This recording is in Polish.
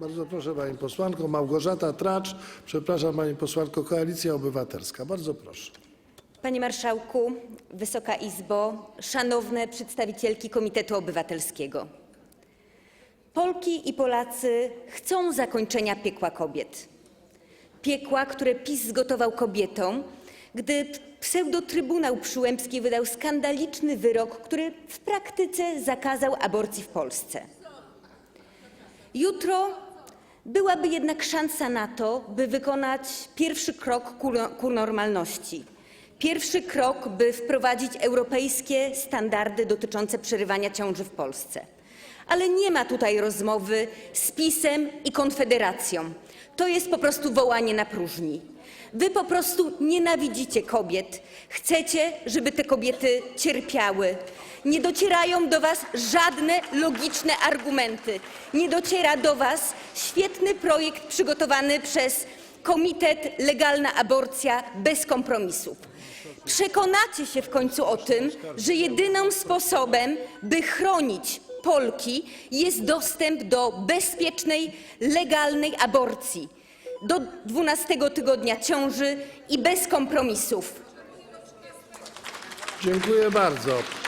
Bardzo proszę pani posłanko. Małgorzata Tracz, przepraszam pani posłanko, Koalicja Obywatelska. Bardzo proszę. Panie Marszałku, Wysoka Izbo, szanowne przedstawicielki Komitetu Obywatelskiego. Polki i Polacy chcą zakończenia piekła kobiet. Piekła, które PiS zgotował kobietom, gdy pseudotrybunał przyłębski wydał skandaliczny wyrok, który w praktyce zakazał aborcji w Polsce. Jutro byłaby jednak szansa na to, by wykonać pierwszy krok ku, ku normalności. Pierwszy krok, by wprowadzić europejskie standardy dotyczące przerywania ciąży w Polsce. Ale nie ma tutaj rozmowy z PiSem i Konfederacją. To jest po prostu wołanie na próżni. Wy po prostu nienawidzicie kobiet. Chcecie, żeby te kobiety cierpiały. Nie docierają do Was żadne logiczne argumenty. Nie dociera do Was świetny projekt przygotowany przez Komitet Legalna Aborcja bez kompromisów. Przekonacie się w końcu o tym, że jedynym sposobem, by chronić Polki, jest dostęp do bezpiecznej, legalnej aborcji do 12 tygodnia ciąży i bez kompromisów. Dziękuję bardzo.